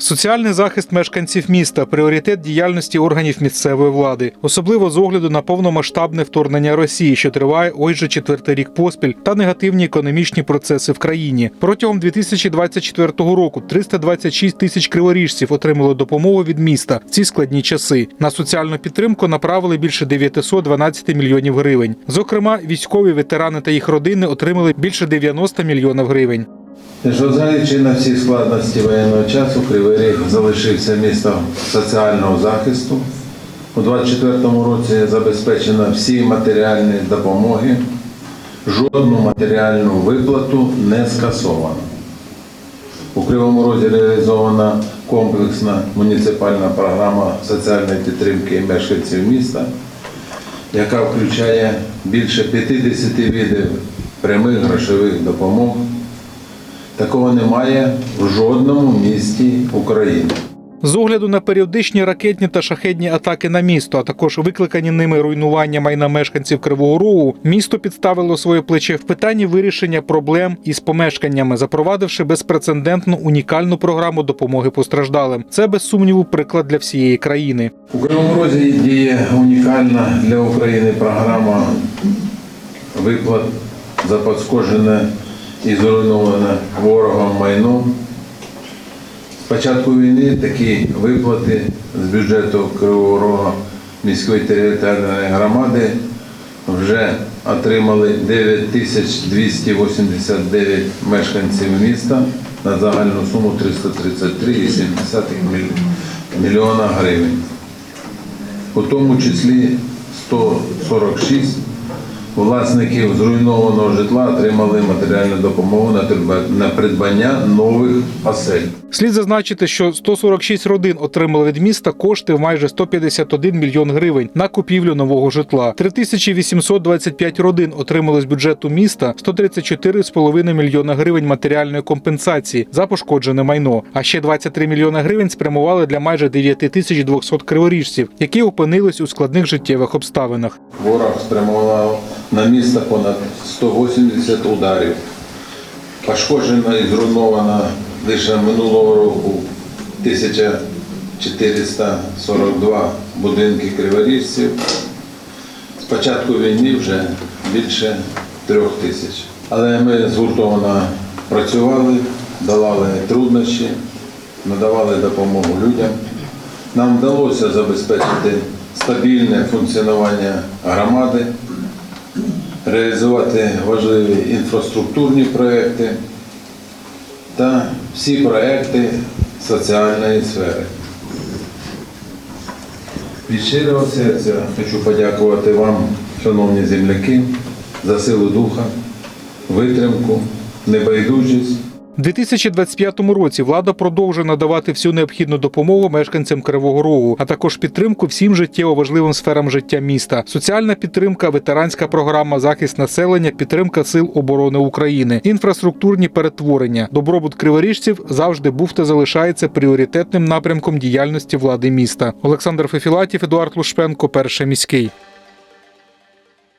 Соціальний захист мешканців міста пріоритет діяльності органів місцевої влади, особливо з огляду на повномасштабне вторгнення Росії, що триває ось четвертий рік поспіль, та негативні економічні процеси в країні. Протягом 2024 року 326 тисяч криворіжців отримали допомогу від міста в ці складні часи. На соціальну підтримку направили більше 912 мільйонів гривень. Зокрема, військові ветерани та їх родини отримали більше 90 мільйонів гривень. Незважаючи на всі складності воєнного часу, Кривий Ріг залишився містом соціального захисту. У 2024 році забезпечено всі матеріальні допомоги, жодну матеріальну виплату не скасовано. У Кривому Розі реалізована комплексна муніципальна програма соціальної підтримки мешканців міста, яка включає більше 50 видів прямих грошових допомог. Такого немає в жодному місті України. З огляду на періодичні ракетні та шахедні атаки на місто, а також викликані ними руйнування майна мешканців Кривого Рогу, місто підставило своє плече в питанні вирішення проблем із помешканнями, запровадивши безпрецедентну унікальну програму допомоги постраждалим. Це без сумніву приклад для всієї країни. У Кривому Розі діє унікальна для України програма виплат за пошкоджене і зруйноване ворогом майно. З початку війни такі виплати з бюджету Кривого Рога міської територіальної громади вже отримали 9289 мешканців міста на загальну суму 333,7 мільйона гривень. У тому числі 146 власників зруйнованого житла отримали матеріальну допомогу на придбання нових осель. Слід зазначити, що 146 родин отримали від міста кошти в майже 151 мільйон гривень на купівлю нового житла. 3825 родин отримали з бюджету міста 134,5 мільйона гривень матеріальної компенсації за пошкоджене майно. А ще 23 мільйони гривень спрямували для майже 9200 криворіжців, які опинились у складних життєвих обставинах. Ворог спрямував на місто понад 180 ударів. Пошкоджено і зруйновано лише минулого року 1442 будинки криворіжців. З початку війни вже більше трьох тисяч. Але ми згуртовано працювали, долали труднощі, надавали допомогу людям. Нам вдалося забезпечити стабільне функціонування громади, реалізувати важливі інфраструктурні проекти та всі проекти соціальної сфери. Від щирого серця хочу подякувати вам, шановні земляки, за силу духа, витримку, небайдужість. У 2025 році влада продовжує надавати всю необхідну допомогу мешканцям Кривого Рогу, а також підтримку всім життєво важливим сферам життя міста: соціальна підтримка, ветеранська програма, захист населення, підтримка сил оборони України, інфраструктурні перетворення. Добробут криворіжців завжди був та залишається пріоритетним напрямком діяльності влади міста. Олександр Фефілатів, Едуард Лушпенко, перший міський.